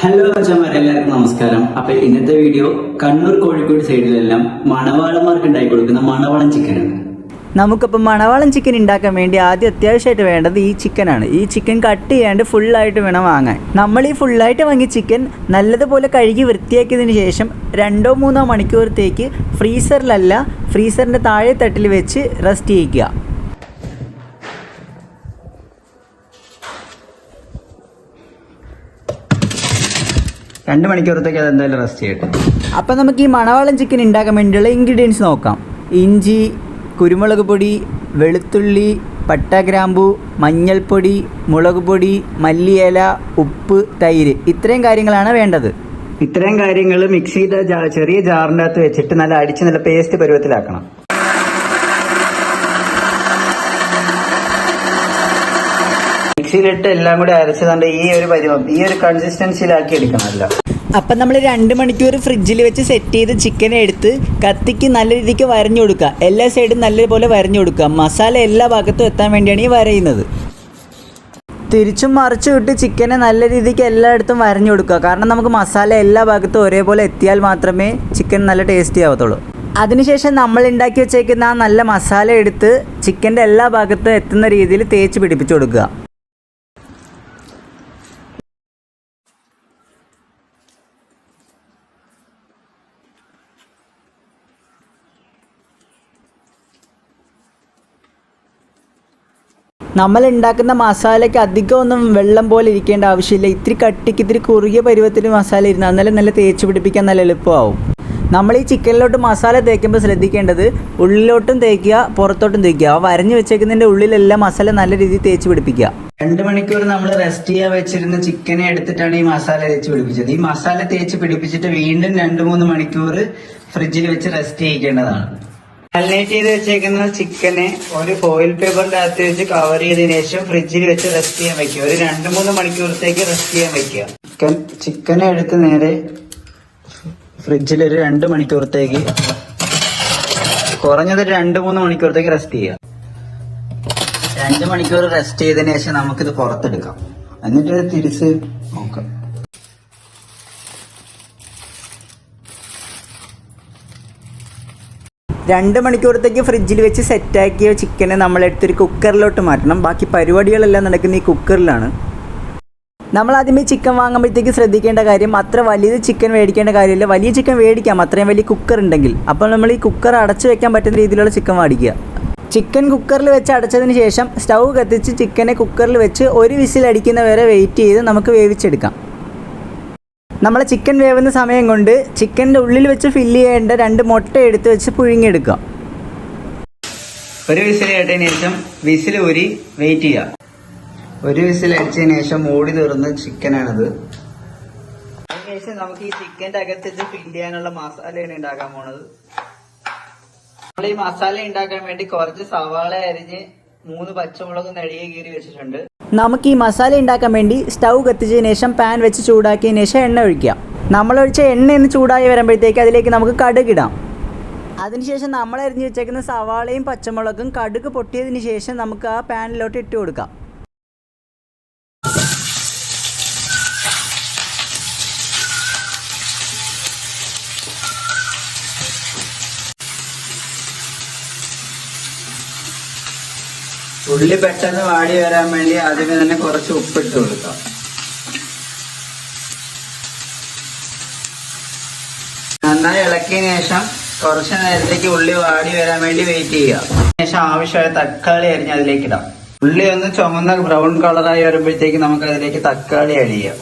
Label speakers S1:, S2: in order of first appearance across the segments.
S1: Hello അച്ഛന്മാർ എല്ലാവർക്കും നമസ്കാരം. അപ്പൊ ഇന്നത്തെ വീഡിയോ കണ്ണൂർ കോഴിക്കോട് സൈഡിലെല്ലാം മണവാളന്മാർക്ക് ഉണ്ടാക്കി കൊടുക്കുന്ന മണവാളൻ ചിക്കനാണ്
S2: നമുക്കിപ്പോൾ മണവാളൻ ചിക്കൻ ഉണ്ടാക്കാൻ വേണ്ടി ആദ്യം അത്യാവശ്യമായിട്ട് വേണ്ടത് ഈ ചിക്കനാണ് ഈ ചിക്കൻ കട്ട് ചെയ്യാണ്ട് ഫുള്ളായിട്ട് വേണം വാങ്ങാൻ. നമ്മൾ ഈ ഫുള്ളായിട്ട് വാങ്ങിയ ചിക്കൻ നല്ലതുപോലെ കഴുകി വൃത്തിയാക്കിയതിന് ശേഷം രണ്ടോ മൂന്നോ മണിക്കൂറത്തേക്ക് ഫ്രീസറിലല്ല ഫ്രീസറിന്റെ താഴെ തട്ടിൽ വെച്ച് റെസ്റ്റ് ചെയ്യിക്കുക.
S1: രണ്ട് മണിക്കൂറത്തേക്ക് അത് എന്തായാലും റെസ്റ്റ് ചെയ്യട്ടെ.
S2: അപ്പം നമുക്ക് ഈ മണവാളം ചിക്കൻ ഉണ്ടാക്കാൻ വേണ്ടിയുള്ള ഇൻഗ്രീഡിയൻസ് നോക്കാം. ഇഞ്ചി കുരുമുളക് പൊടി വെളുത്തുള്ളി പട്ട ഗ്രാമ്പു മഞ്ഞൾപ്പൊടി മുളക് പൊടി മല്ലിയില ഉപ്പ് തൈര്. ഇത്രയും കാര്യങ്ങളാണ് വേണ്ടത്.
S1: ഇത്രയും കാര്യങ്ങൾ മിക്സിയുടെ ചെറിയ ജാറിന്റെ അകത്ത് വെച്ചിട്ട് നല്ല അടിച്ച് നല്ല പേസ്റ്റ് പരുവത്തിലാക്കണം. മിക്സിയിലിട്ട് എല്ലാം കൂടി അരച്ചതുകൊണ്ട് ഈ ഒരു പരുവം ഈ ഒരു കൺസിസ്റ്റൻസിയിലാക്കി എടുക്കണമല്ല.
S2: അപ്പം നമ്മൾ രണ്ട് മണിക്കൂർ ഫ്രിഡ്ജിൽ വെച്ച് സെറ്റ് ചെയ്ത് ചിക്കൻ എടുത്ത് കത്തിക്ക് നല്ല രീതിക്ക് വരഞ്ഞു കൊടുക്കുക. എല്ലാ സൈഡും നല്ലപോലെ വരഞ്ഞു കൊടുക്കുക. മസാല എല്ലാ ഭാഗത്തും എത്താൻ വേണ്ടിയാണ് ഈ വരയുന്നത്. തിരിച്ചും മറിച്ചും ഇട്ട് ചിക്കനെ നല്ല രീതിക്ക് എല്ലായിടത്തും വരഞ്ഞു കൊടുക്കുക. കാരണം നമുക്ക് മസാല എല്ലാ ഭാഗത്തും ഒരേപോലെ എത്തിയാൽ മാത്രമേ ചിക്കൻ നല്ല ടേസ്റ്റി ആവത്തുള്ളൂ. അതിനുശേഷം നമ്മൾ ഉണ്ടാക്കി വെച്ചേക്കുന്ന ആ നല്ല മസാല എടുത്ത് ചിക്കന്റെ എല്ലാ ഭാഗത്തും എത്തുന്ന രീതിയിൽ തേച്ച് പിടിപ്പിച്ചു കൊടുക്കുക. നമ്മൾ ഉണ്ടാക്കുന്ന മസാലയ്ക്ക് അധികം ഒന്നും വെള്ളം പോലെ ഇരിക്കേണ്ട ആവശ്യമില്ല. ഇത്തിരി കട്ടിക്ക് ഇത്തിരി കുറുകിയ പരുവത്തിൽ മസാല ഇരുന്ന് അന്നേരം നല്ല തേച്ച് പിടിപ്പിക്കാൻ നല്ല എളുപ്പമാവും. നമ്മൾ ഈ ചിക്കനിലോട്ട് മസാല തേക്കുമ്പോൾ ശ്രദ്ധിക്കേണ്ടത് ഉള്ളിലോട്ടും തേക്കുക പുറത്തോട്ടും തേക്കുക. ആ വരഞ്ഞു വെച്ചേക്കുന്നതിന്റെ ഉള്ളിലെല്ലാം മസാല നല്ല രീതിയിൽ തേച്ച് പിടിപ്പിക്കുക.
S1: രണ്ട് മണിക്കൂർ നമ്മൾ റെസ്റ്റ് ചെയ്യാൻ വെച്ചിരുന്ന ചിക്കനെ എടുത്തിട്ടാണ് ഈ മസാല തേച്ച് പിടിപ്പിച്ചത്. ഈ മസാല തേച്ച് പിടിപ്പിച്ചിട്ട് വീണ്ടും രണ്ട് മൂന്ന് മണിക്കൂർ ഫ്രിഡ്ജിൽ വെച്ച് റെസ്റ്റ് ചെയ്യിക്കേണ്ടതാണ്. മാരിനേറ്റ് ചെയ്ത് വെച്ചേക്കുന്ന ചിക്കനെ ഒരു ഫോയിൽ പേപ്പറിന്റെ അകത്ത് വെച്ച് കവർ ചെയ്തതിനു ശേഷം ഫ്രിഡ്ജിൽ വെച്ച് റെസ്റ്റ് ചെയ്യാൻ വെക്കുക. ഒരു രണ്ട് മൂന്ന് മണിക്കൂറത്തേക്ക് റെസ്റ്റ് ചെയ്യാൻ വെക്കുക. ചിക്കൻ ചിക്കനെ എടുത്ത് നേരെ ഫ്രിഡ്ജിൽ ഒരു രണ്ട് മണിക്കൂറത്തേക്ക് കുറഞ്ഞത് രണ്ട് മൂന്ന് മണിക്കൂറത്തേക്ക് റെസ്റ്റ് ചെയ്യുക. രണ്ട് മണിക്കൂർ റെസ്റ്റ് ചെയ്തതിനു ശേഷം നമുക്കിത് പുറത്തെടുക്കാം. എന്നിട്ട് തിരിച്ച് നോക്കാം.
S2: രണ്ട് മണിക്കൂറത്തേക്ക് ഫ്രിഡ്ജിൽ വെച്ച് സെറ്റാക്കിയ ചിക്കനെ നമ്മളെടുത്തൊരു കുക്കറിലോട്ട് മാറ്റണം. ബാക്കി പരിപാടികളെല്ലാം നടക്കുന്ന ഈ കുക്കറിലാണ്. നമ്മൾ ആദ്യമേ ചിക്കൻ വാങ്ങുമ്പോഴത്തേക്ക് ശ്രദ്ധിക്കേണ്ട കാര്യം അത്ര വലിയ ചിക്കൻ മേടിക്കേണ്ട കാര്യമില്ല. വലിയ ചിക്കൻ മേടിക്കാം. അത്രയും വലിയ കുക്കർ ഉണ്ടെങ്കിൽ. അപ്പോൾ നമ്മൾ ഈ കുക്കർ അടച്ചു വെക്കാൻ പറ്റുന്ന രീതിയിലുള്ള ചിക്കൻ മേടിക്കുക ചിക്കൻ കുക്കറിൽ വെച്ച് അടച്ചതിന് ശേഷം സ്റ്റൗ കത്തിച്ച് ചിക്കനെ കുക്കറിൽ വെച്ച് ഒരു വിസിൽ അടിക്കുന്ന വരെ വെയിറ്റ് ചെയ്ത് നമുക്ക് വേവിച്ചെടുക്കാം. നമ്മൾ ചിക്കൻ വേവുന്ന സമയം കൊണ്ട് ചിക്കന്റെ ഉള്ളിൽ വെച്ച് ഫില്ല് ചെയ്യേണ്ട രണ്ട് മുട്ട എടുത്ത് വെച്ച് പുഴുങ്ങിയെടുക്കുക.
S1: ഒരു വിസിൽ കേട്ടതിന് ശേഷം വിസിൽ ഊരി വെയിറ്റ് ചെയ്യുക. ഒരു വിസിൽ അടിച്ചതിന് ശേഷം മൂടി തുറന്ന് ചിക്കനാണിത് അതിനുശേഷം നമുക്ക് ഈ ചിക്കന്റെ അകത്ത് ഫിൽ ഫില്ല് ചെയ്യാനുള്ള മസാലയാണ് ഉണ്ടാക്കാൻ പോണത്. നമ്മൾ ഈ മസാല ഉണ്ടാക്കാൻ വേണ്ടി കുറച്ച് സവാള അരിഞ്ഞ് മൂന്ന് പച്ചമുളക് നഴുകിയ കീറി വെച്ചിട്ടുണ്ട്.
S2: നമുക്ക് ഈ മസാല ഉണ്ടാക്കാൻ വേണ്ടി സ്റ്റൗ കത്തിച്ചതിന് ശേഷം പാൻ വെച്ച് ചൂടാക്കിയതിന് ശേഷം എണ്ണ ഒഴിക്കാം നമ്മൾ ഒഴിച്ച എണ്ണ ഒന്ന് ചൂടായി വരുമ്പോഴത്തേക്ക് അതിലേക്ക് നമുക്ക് കടുക് ഇടാം. അതിനുശേഷം നമ്മൾ അരിഞ്ഞു വെച്ചേക്കുന്ന സവാളയും പച്ചമുളകും കടുക് പൊട്ടിയതിന് ശേഷം നമുക്ക് ആ പാനിലോട്ട് ഇട്ട് കൊടുക്കാം.
S1: ഉള്ളി പെട്ടെന്ന് വാടി വരാൻ വേണ്ടി ആദ്യമേ തന്നെ കുറച്ച് ഉപ്പിട്ട് കൊടുക്കാം. നന്നായി ഇളക്കിയ ശേഷം കുറച്ച് നേരത്തേക്ക് ഉള്ളി വാടി വരാൻ വേണ്ടി വെയിറ്റ് ചെയ്യുക. ശേഷം ആവശ്യമായ തക്കാളി അരിഞ്ഞ് അതിലേക്ക് ഇടാം. ഉള്ളി ഒന്ന് ചുമന്ന ബ്രൗൺ കളറായി വരുമ്പോഴത്തേക്ക് നമുക്ക് അതിലേക്ക് തക്കാളി അരിയാം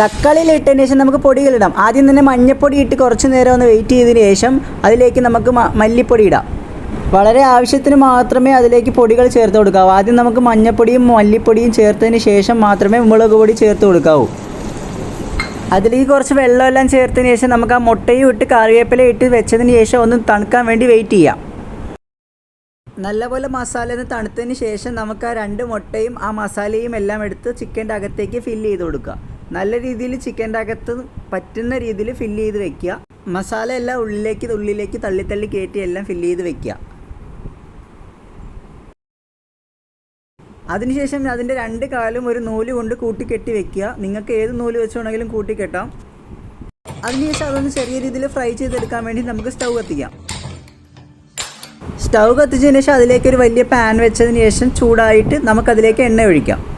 S2: തക്കാളിയിൽ ഇട്ടതിന് ശേഷം നമുക്ക് പൊടികളിടാം. ആദ്യം തന്നെ മഞ്ഞപ്പൊടി ഇട്ട് കുറച്ച് നേരം ഒന്ന് വെയിറ്റ് ചെയ്തതിന് ശേഷം അതിലേക്ക് നമുക്ക് മല്ലിപ്പൊടി ഇടാം. വളരെ ആവശ്യത്തിന് മാത്രമേ അതിലേക്ക് പൊടികൾ ചേർത്ത് കൊടുക്കാവൂ. ആദ്യം നമുക്ക് മഞ്ഞപ്പൊടിയും മല്ലിപ്പൊടിയും ചേർത്തതിന് ശേഷം മാത്രമേ മുളക് പൊടി ചേർത്ത് കൊടുക്കാവൂ. അതിലേക്ക് കുറച്ച് വെള്ളമെല്ലാം ചേർത്തതിന് ശേഷം നമുക്ക് ആ മുട്ടയും ഇട്ട് കറിവേപ്പില ഇട്ട് വെച്ചതിന് ശേഷം ഒന്ന് തണുക്കാൻ വേണ്ടി വെയിറ്റ് ചെയ്യാം. നല്ലപോലെ മസാല ഒന്ന് തണുത്തതിന് ശേഷം നമുക്ക് ആ രണ്ട് മുട്ടയും ആ മസാലയും എല്ലാം എടുത്ത് ചിക്കന്റെ അകത്തേക്ക് ഫില്ല് ചെയ്ത് കൊടുക്കുക നല്ല രീതിയിൽ ചിക്കന്റെ അകത്ത് പറ്റുന്ന രീതിയിൽ ഫില്ല് ചെയ്ത് വെക്കുക. മസാല എല്ലാം ഉള്ളിലേക്ക് ഉള്ളിലേക്ക് തള്ളി തള്ളി കയറ്റി എല്ലാം ഫില്ല് ചെയ്ത് വെക്കുക. അതിനുശേഷം അതിന്റെ രണ്ട് കാലും ഒരു നൂൽ കൊണ്ട് കൂട്ടിക്കെട്ടി വെക്കുക. നിങ്ങൾക്ക് ഏത് നൂൽ വെച്ചുകൊണ്ടെങ്കിലും കൂട്ടിക്കെട്ടാം. അതിനുശേഷം അതൊന്ന് ചെറിയ രീതിയിൽ ഫ്രൈ ചെയ്തെടുക്കാൻ വേണ്ടി നമുക്ക് സ്റ്റൗ കത്തിക്കാം. സ്റ്റൗ കത്തിച്ചതിന് ശേഷം അതിലേക്ക് ഒരു വലിയ പാൻ വെച്ചതിന് ശേഷം ചൂടായിട്ട് നമുക്കതിലേക്ക് എണ്ണ ഒഴിക്കാം.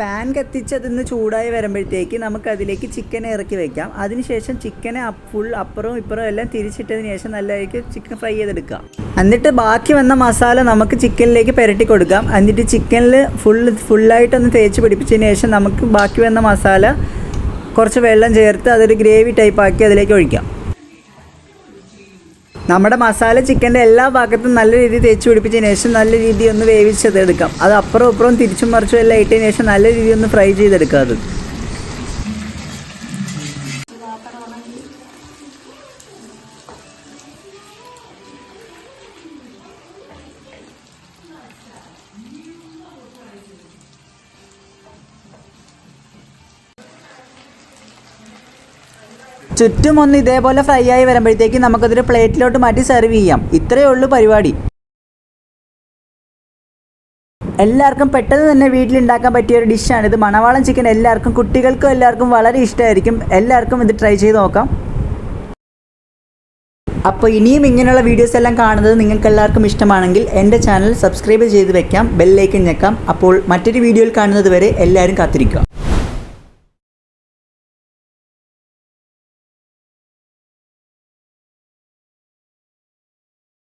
S2: പാൻ കത്തിച്ചതിന്ന് ചൂടായി വരുമ്പോഴത്തേക്ക് നമുക്ക് അതിലേക്ക് ചിക്കൻ ഇറക്കി വെക്കാം. അതിനുശേഷം ചിക്കനെ ഫുൾ അപ്പുറവും ഇപ്പുറവും എല്ലാം തിരിച്ചിട്ടതിന് ശേഷം നല്ലതായിട്ട് ചിക്കൻ ഫ്രൈ ചെയ്തെടുക്കാം എന്നിട്ട് ബാക്കി വന്ന മസാല നമുക്ക് ചിക്കനിലേക്ക് പുരട്ടി കൊടുക്കാം. എന്നിട്ട് ചിക്കനിൽ ഫുൾ ഫുള്ളായിട്ടൊന്ന് തേച്ച് പിടിപ്പിച്ചതിന് ശേഷം നമുക്ക് ബാക്കി വന്ന മസാല കുറച്ച് വെള്ളം ചേർത്ത് അതൊരു ഗ്രേവി ടൈപ്പ് ആക്കി അതിലേക്ക് ഒഴിക്കാം. നമ്മുടെ മസാല ചിക്കന്റെ എല്ലാ ഭാഗത്തും നല്ല രീതിയിൽ തേച്ച് പിടിപ്പിച്ചതിന് ശേഷം നല്ല രീതിയിൽ ഒന്ന് വേവിച്ചത് എടുക്കാം. അത് അപ്പുറം അപ്പുറം തിരിച്ചും മറിച്ചും എല്ലാം ഇട്ടതിന് ശേഷം നല്ല രീതിയിൽ ഒന്ന് ഫ്രൈ ചെയ്തെടുക്കാം അത്. ചുറ്റും ഒന്ന് ഇതേപോലെ ഫ്രൈ ആയി വരുമ്പോഴത്തേക്ക് നമുക്കതൊരു പ്ലേറ്റിലോട്ട് മാറ്റി സെർവ് ചെയ്യാം. ഇത്രയേ ഉള്ളൂ പരിപാടി. എല്ലാവർക്കും പെട്ടെന്ന് തന്നെ വീട്ടിലുണ്ടാക്കാൻ പറ്റിയ ഒരു ഡിഷാണ് ഇത് മണവാളം ചിക്കൻ എല്ലാവർക്കും കുട്ടികൾക്കും എല്ലാവർക്കും വളരെ ഇഷ്ടമായിരിക്കും. എല്ലാവർക്കും ഇത് ട്രൈ ചെയ്ത് നോക്കാം. അപ്പോൾ ഇനിയും ഇങ്ങനെയുള്ള വീഡിയോസ് എല്ലാം കാണുന്നത് നിങ്ങൾക്ക് എല്ലാവർക്കും ഇഷ്ടമാണെങ്കിൽ എന്റെ ചാനൽ സബ്സ്ക്രൈബ് ചെയ്ത് വെക്കാം ബെല്ലൈക്കൻ ഞെക്കാം. അപ്പോൾ മറ്റൊരു വീഡിയോയിൽ കാണുന്നത് വരെ എല്ലാവരും കാത്തിരിക്കുക.